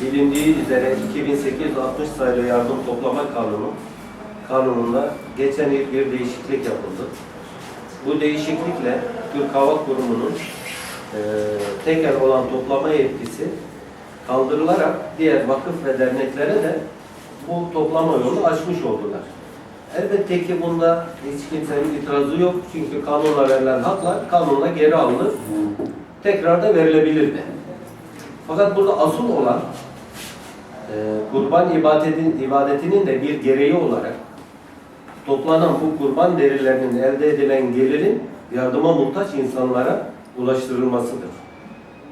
bilindiği üzere 2860 sayılı yardım toplama kanunu kanununda geçen yıl bir değişiklik yapıldı. Bu değişiklikle Türk Hava Kurumu'nun e, tekel olan toplama yetkisi kaldırılarak diğer vakıf ve derneklere de bu toplama yolunu açmış oldular. Elbette ki bunda hiç kimsenin itirazı yok. Çünkü kanunla verilen haklar kanunla geri alınır. Tekrar da verilebilirdi. Fakat burada asıl olan e, kurban ibadetin, ibadetinin de bir gereği olarak toplanan bu kurban derilerinin elde edilen gelirin yardıma muhtaç insanlara ulaştırılmasıdır.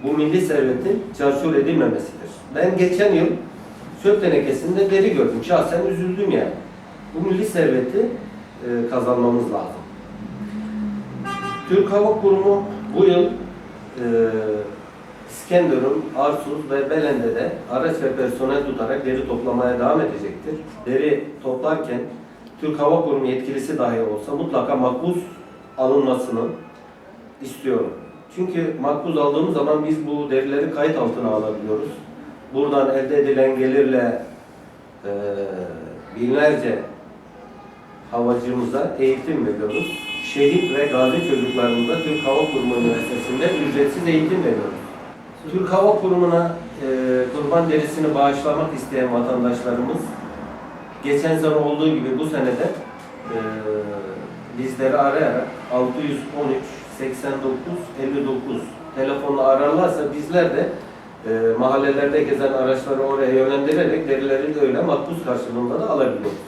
Bu milli servetin çarçur edilmemesidir. Ben geçen yıl çöp tenekesinde deri gördüm. Şahsen üzüldüm yani. Bu milli serveti e, kazanmamız lazım. Türk Hava Kurumu bu yıl e, İskenderun, Arsuz ve Belende'de araç ve personel tutarak deri toplamaya devam edecektir. Deri toplarken Türk Hava Kurumu yetkilisi dahi olsa mutlaka makbuz alınmasını istiyorum. Çünkü makbuz aldığımız zaman biz bu derileri kayıt altına alabiliyoruz. Buradan elde edilen gelirle e, binlerce havacımıza eğitim veriyoruz. Şehit ve gazi çocuklarımıza Türk Hava Kurumu Üniversitesi'nde ücretsiz eğitim veriyoruz. Türk Hava Kurumu'na e, kurban derisini bağışlamak isteyen vatandaşlarımız geçen sene olduğu gibi bu senede e, bizleri arayarak 613 89 59 telefonla ararlarsa bizler de e, mahallelerde gezen araçları oraya yönlendirerek derileri de öyle makbuz karşılığında da alabiliyoruz.